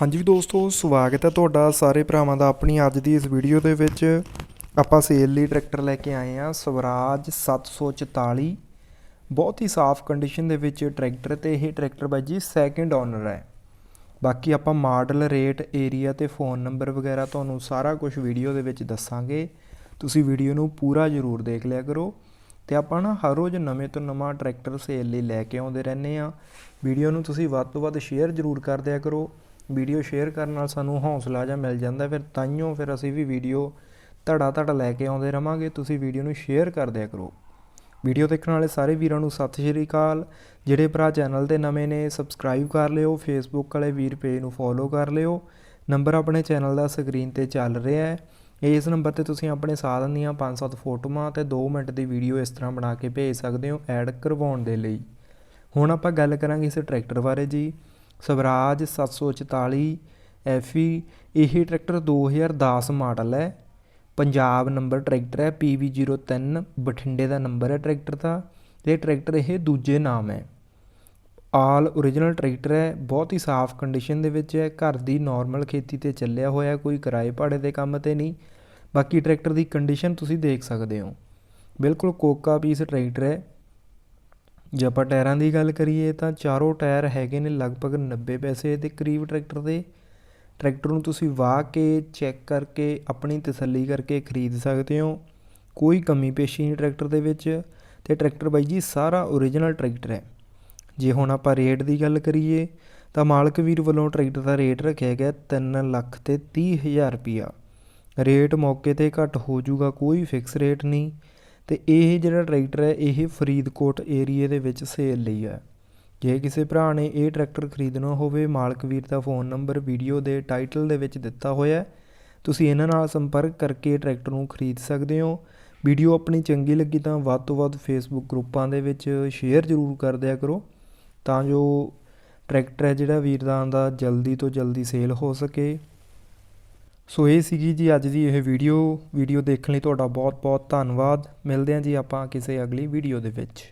ਹਾਂਜੀ ਦੋਸਤੋ, ਸਵਾਗਤ ਹੈ ਤੁਹਾਡਾ ਸਾਰੇ ਭਰਾਵਾਂ ਦਾ ਆਪਣੀ ਅੱਜ ਦੀ ਇਸ ਵੀਡੀਓ ਦੇ ਵਿੱਚ। ਆਪਾਂ ਸੇਲ ਲਈ ਟਰੈਕਟਰ ਲੈ ਕੇ ਆਏ ਆ ਸਵਰਾਜ 744 ਬਹੁਤ ਹੀ ਸਾਫ਼ ਕੰਡੀਸ਼ਨ ਦੇ ਵਿੱਚ ਟਰੈਕਟਰ ਤੇ ਇਹ ਟਰੈਕਟਰ ਬਾਈ ਜੀ ਸੈਕਿੰਡ ਓਨਰ ਹੈ। ਬਾਕੀ ਆਪਾਂ ਮਾਡਲ ਰੇਟ ਏਰੀਆ ਤੇ ਫੋਨ ਨੰਬਰ ਵਗੈਰਾ ਤੁਹਾਨੂੰ ਸਾਰਾ ਕੁਝ ਵੀਡੀਓ ਦੇ ਵਿੱਚ ਦੱਸਾਂਗੇ। ਤੁਸੀਂ ਵੀਡੀਓ ਨੂੰ ਪੂਰਾ ਜ਼ਰੂਰ ਦੇਖ ਲਿਆ ਕਰੋ। ਤੇ ਆਪਾਂ ਨਾ ਹਰ ਰੋਜ਼ ਨਵੇਂ ਤੋਂ ਨਵਾਂ ਟਰੈਕਟਰ ਸੇਲ ਲਈ ਲੈ ਕੇ ਆਉਂਦੇ ਰਹਿੰਦੇ ਆ ਵੀਡੀਓ ਨੂੰ ਤੁਸੀਂ ਵੱਧ ਤੋਂ ਵੱਧ ਸ਼ੇਅਰ ਜ਼ਰੂਰ ਕਰ ਦਿਆ ਕਰੋ। ਵੀਡੀਓ ਸ਼ੇਅਰ ਕਰਨ ਨਾਲ ਸਾਨੂੰ ਹੌਸਲਾ ਜਿਹਾ ਮਿਲ ਜਾਂਦਾ। ਫਿਰ ਤਾਈਓ ਫਿਰ ਅਸੀਂ ਵੀ ਵੀਡੀਓ ਧੜਾ ਧੜਾ ਲੈ ਕੇ ਆਉਂਦੇ ਰਵਾਂਗੇ। ਤੁਸੀਂ ਵੀਡੀਓ ਨੂੰ ਸ਼ੇਅਰ ਕਰ ਦਿਆ ਕਰੋ। ਵੀਡੀਓ ਦੇਖਣ ਵਾਲੇ ਸਾਰੇ ਵੀਰਾਂ ਨੂੰ ਸਤਿ ਸ਼੍ਰੀ ਅਕਾਲ। ਜਿਹੜੇ ਭਰਾ ਚੈਨਲ ਤੇ ਨਵੇਂ ਨੇ, ਸਬਸਕ੍ਰਾਈਬ ਕਰ ਲਿਓ। ਫੇਸਬੁੱਕ ਵਾਲੇ ਵੀਰ ਪੇਜ ਨੂੰ ਫੋਲੋ ਕਰ ਲਿਓ। ਨੰਬਰ ਆਪਣੇ ਚੈਨਲ ਦਾ ਸਕਰੀਨ ਤੇ ਚੱਲ ਰਿਹਾ ਹੈ। ਇਸ ਨੰਬਰ ਤੇ ਤੁਸੀਂ ਆਪਣੇ ਸਾਧਨ ਦੀਆਂ 5-7 ਫੋਟੋਆਂ ਤੇ 2 ਮਿੰਟ ਦੀ ਵੀਡੀਓ ਇਸ ਤਰ੍ਹਾਂ ਬਣਾ ਕੇ ਭੇਜ ਸਕਦੇ ਹੋ ਐਡ ਕਰਵਾਉਣ ਦੇ ਲਈ। ਹੁਣ ਆਪਾਂ ਗੱਲ ਕਰਾਂਗੇ ਇਸ ਟਰੈਕਟਰ ਬਾਰੇ ਜੀ। ਸਵਰਾਜ 744 ਐਫਈ ਇਹ ਟਰੈਕਟਰ 2010 ਮਾਡਲ ਹੈ। ਪੰਜਾਬ ਨੰਬਰ ਟਰੈਕਟਰ ਹੈ PV03 ਬਠਿੰਡੇ ਦਾ ਨੰਬਰ ਹੈ ਟਰੈਕਟਰ ਦਾ। ਤੇ ਟਰੈਕਟਰ, ਇਹ ਦੂਜੇ ਨਾਮ ਹੈ। ਆਲ origignal ਟਰੈਕਟਰ ਹੈ, ਬਹੁਤ ਹੀ ਸਾਫ਼ ਕੰਡੀਸ਼ਨ ਦੇ ਵਿੱਚ ਹੈ। ਘਰ ਦੀ ਨਾਰਮਲ ਖੇਤੀ ਤੇ ਚੱਲਿਆ ਹੋਇਆ, ਕੋਈ ਕਿਰਾਏ ਭਾੜੇ ਦੇ ਕੰਮ ਤੇ ਨਹੀਂ। ਬਾਕੀ ਟਰੈਕਟਰ ਦੀ ਕੰਡੀਸ਼ਨ ਤੁਸੀਂ ਦੇਖ ਸਕਦੇ ਹੋ। ਬਿਲਕੁਲ ਕੋਕਾ ਪੀਸ ਟਰੈਕਟਰ ਹੈ। ਜੇ ਆਪਾਂ ਟਾਇਰਾਂ ਦੀ ਗੱਲ ਕਰੀਏ ਤਾਂ ਚਾਰੋਂ ਟਾਇਰ ਹੈਗੇ ਨੇ ਲਗਭਗ 90 ਪੈਸੇ ਦੇ ਕਰੀਬ ਟਰੈਕਟਰ ਦੇ। ਟਰੈਕਟਰ ਨੂੰ ਤੁਸੀਂ ਵਾਹ ਕੇ ਚੈੱਕ ਕਰਕੇ ਆਪਣੀ ਤਸੱਲੀ ਕਰਕੇ ਖਰੀਦ ਸਕਦੇ ਹੋ। ਕੋਈ ਕਮੀ ਪੇਸ਼ੀ ਨਹੀਂ ਟਰੈਕਟਰ ਦੇ ਵਿੱਚ ਤੇ ਟਰੈਕਟਰ ਬਾਈ ਜੀ ਸਾਰਾ origignal ਟਰੈਕਟਰ ਹੈ। ਜੇ ਹੁਣ ਆਪਾਂ ਰੇਟ ਦੀ ਗੱਲ ਕਰੀਏ ਤਾਂ ਮਾਲਕ ਵੀਰ ਵੱਲੋਂ ਟਰੈਕਟਰ ਦਾ ਰੇਟ ਰੱਖਿਆ ਗਿਆ 3 ਲੱਖ ਤੇ 30 ਹਜ਼ਾਰ ਰੁਪਿਆ ਰੇਟ ਮੌਕੇ ਤੇ ਘੱਟ ਹੋ ਜਾਊਗਾ, ਕੋਈ ਫਿਕਸ ਰੇਟ ਨਹੀਂ। ਅਤੇ ਇਹ ਜਿਹੜਾ ਟਰੈਕਟਰ ਹੈ, ਇਹ ਫਰੀਦਕੋਟ ਏਰੀਏ ਦੇ ਵਿੱਚ ਸੇਲ ਲਈ ਹੈ। ਜੇ ਕਿਸੇ ਭਰਾ ਨੇ ਇਹ ਟਰੈਕਟਰ ਖਰੀਦਣਾ ਹੋਵੇ, ਮਾਲਕ ਵੀਰ ਦਾ ਫੋਨ ਨੰਬਰ ਵੀਡੀਓ ਦੇ ਟਾਈਟਲ ਦੇ ਵਿੱਚ ਦਿੱਤਾ ਹੋਇਆ ਹੈ। ਤੁਸੀਂ ਇਹਨਾਂ ਨਾਲ ਸੰਪਰਕ ਕਰਕੇ ਟਰੈਕਟਰ ਨੂੰ ਖਰੀਦ ਸਕਦੇ ਹੋ। ਵੀਡੀਓ ਆਪਣੀ ਚੰਗੀ ਲੱਗੀ ਤਾਂ ਵੱਧ ਤੋਂ ਵੱਧ ਫੇਸਬੁੱਕ ਗਰੁੱਪਾਂ ਦੇ ਵਿੱਚ ਸ਼ੇਅਰ ਜ਼ਰੂਰ ਕਰ ਦਿਆ ਕਰੋ, ਤਾਂ ਜੋ ਟਰੈਕਟਰ ਹੈ ਜਿਹੜਾ ਵੀਰਦਾਨ ਦਾ ਜਲਦੀ ਤੋਂ ਜਲਦੀ ਸੇਲ ਹੋ ਸਕੇ। ਸੋ ਇਹ ਸੀਗੀ ਜੀ ਅੱਜ ਦੀ ਇਹ ਵੀਡੀਓ। ਵੀਡੀਓ ਦੇਖਣ ਲਈ ਤੁਹਾਡਾ ਬਹੁਤ ਬਹੁਤ ਧੰਨਵਾਦ। ਮਿਲਦੇ ਹਾਂ ਜੀ ਆਪਾਂ ਕਿਸੇ ਅਗਲੀ ਵੀਡੀਓ ਦੇ ਵਿੱਚ।